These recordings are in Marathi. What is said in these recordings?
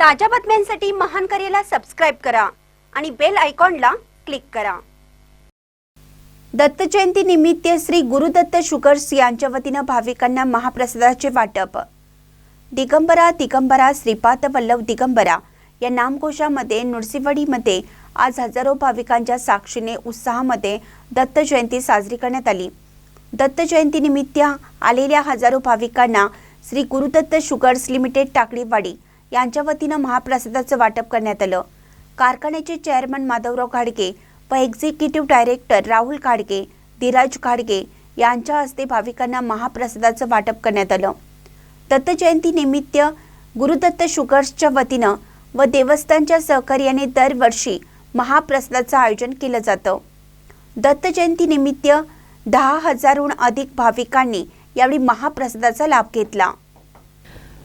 ताज्या बातम्यांसाठी महान करेला सबस्क्राईब करा आणि बेल आयकॉनला क्लिक करा. दत्त जयंती निमित्त श्री गुरुदत्त शुगर्स यांच्या वतीनं भाविकांना महाप्रसादाचे वाटप. दिगंबरा दिगंबरा श्रीपाद वल्लभ दिगंबरा या नामकोशामध्ये नृसिंहवाडीमध्ये आज हजारो भाविकांच्या साक्षीने उत्साहामध्ये दत्त जयंती साजरी करण्यात आली. दत्त जयंतीनिमित्त आलेल्या हजारो भाविकांना श्री गुरुदत्त शुगर्स लिमिटेड टाकळीवाडी यांच्या वतीनं महाप्रसादाचं वाटप करण्यात आलं. कारखान्याचे चेअरमन माधवराव घाडगे व एक्झिक्युटिव्ह डायरेक्टर राहुल घाडगे धीराज घाडगे यांच्या हस्ते भाविकांना महाप्रसादाचं वाटप करण्यात आलं. दत्त गुरुदत्त शुगर्सच्या वतीनं व देवस्थानच्या सहकार्याने दरवर्षी महाप्रसादाचं आयोजन केलं जातं. दत्त जयंतीनिमित्त दहा हजारहून अधिक भाविकांनी यावेळी महाप्रसादाचा लाभ घेतला.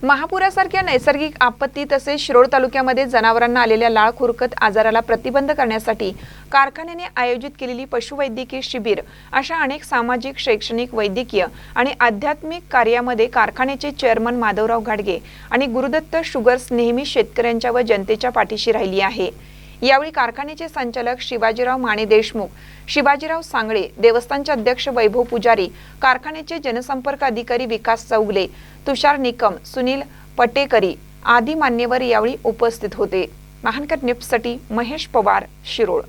महापुरासारख्या नैसर्गिक आपत्ती तसेच शिरोळ तालुक्यामध्ये जनावरांना आलेल्या लाळ खुरकत आजाराला प्रतिबंध करण्यासाठी कारखान्याने आयोजित केलेली पशुवैद्यकीय शिबिर अशा अनेक सामाजिक शैक्षणिक वैद्यकीय आणि आध्यात्मिक कार्यामध्ये कारखान्याचे चेअरमन माधवराव घाडगे आणि गुरुदत्त शुगर्स नेहमी शेतकऱ्यांच्या व जनतेच्या पाठीशी राहिली आहे. यावेळी कारखान्याचे संचालक शिवाजीराव माने देशमुख शिवाजीराव सांगळे देवस्थानचे अध्यक्ष वैभव पुजारी कारखान्याचे जनसंपर्क अधिकारी विकास चौगले तुषार निकम सुनील पटेकरी आदी मान्यवर यावेळी उपस्थित होते. महानकर न्यूजसाठी महेश पवार शिरोळ.